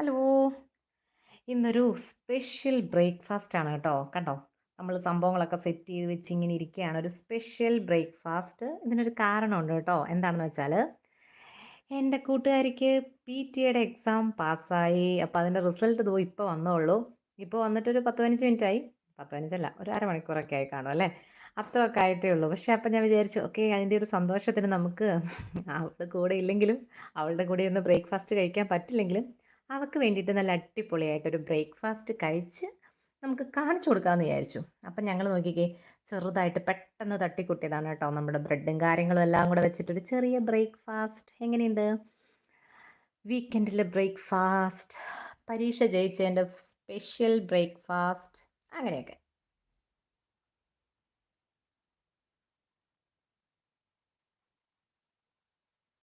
Hello. ഇന്നൊരു special breakfast ആണ് കേട്ടോ. കണ്ടോ? നമ്മൾ സംഭവങ്ങളൊക്കെ സെറ്റ് ചെയ്ത് വെച്ച് ഇങ്ങനെ ഇരിക്കുകയാണ് ഒരു സ്പെഷ്യൽ ബ്രേക്ക്ഫാസ്റ്റ്. ഇതിനൊരു കാരണമുണ്ട് കേട്ടോ. എന്താണെന്ന് വെച്ചാൽ എന്റെ കൂട്ടുകാരിക്ക് പി ടി എയുടെ എക്സാം പാസ്സായി. അപ്പോൾ അതിന്റെ റിസൾട്ട് ഇതോ ഇപ്പോൾ വന്നോളൂ ഇപ്പോൾ വന്നിട്ടൊരു പത്ത് പതിനഞ്ച് മിനിറ്റ് ആയി പത്ത് പതിനഞ്ചല്ല ഒരു അരമണിക്കൂറൊക്കെ ആയി കാണും അല്ലേ? അത്രയൊക്കെ ആയിട്ടേ ഉള്ളൂ. പക്ഷേ അപ്പം ഞാൻ വിചാരിച്ചു ഓക്കെ അതിന്റെ ഒരു സന്തോഷത്തിന് നമുക്ക് അവളുടെ കൂടെ ഇല്ലെങ്കിലും അവളുടെ കൂടെ ഒന്ന് ബ്രേക്ക്ഫാസ്റ്റ് കഴിക്കാൻ പറ്റില്ലെങ്കിലും അവൾക്ക് വേണ്ടിയിട്ട് നല്ല അടിപൊളിയായിട്ടൊരു ബ്രേക്ക്ഫാസ്റ്റ് കഴിച്ച് നമുക്ക് കാണിച്ചു കൊടുക്കാമെന്ന് വിചാരിച്ചു. അപ്പം ഞങ്ങൾ നോക്കിക്കേ ചെറുതായിട്ട് പെട്ടെന്ന് തട്ടിക്കുട്ടിയതാണ് കേട്ടോ. നമ്മുടെ ബ്രെഡും കാര്യങ്ങളും എല്ലാം കൂടെ വെച്ചിട്ടൊരു ചെറിയ ബ്രേക്ക്ഫാസ്റ്റ്. എങ്ങനെയുണ്ട്? വീക്കെൻഡിലെ ബ്രേക്ക്ഫാസ്റ്റ് പരീക്ഷ ജയിച്ചതിന്റെ സ്പെഷ്യൽ ബ്രേക്ക്ഫാസ്റ്റ് അങ്ങനെയൊക്കെ.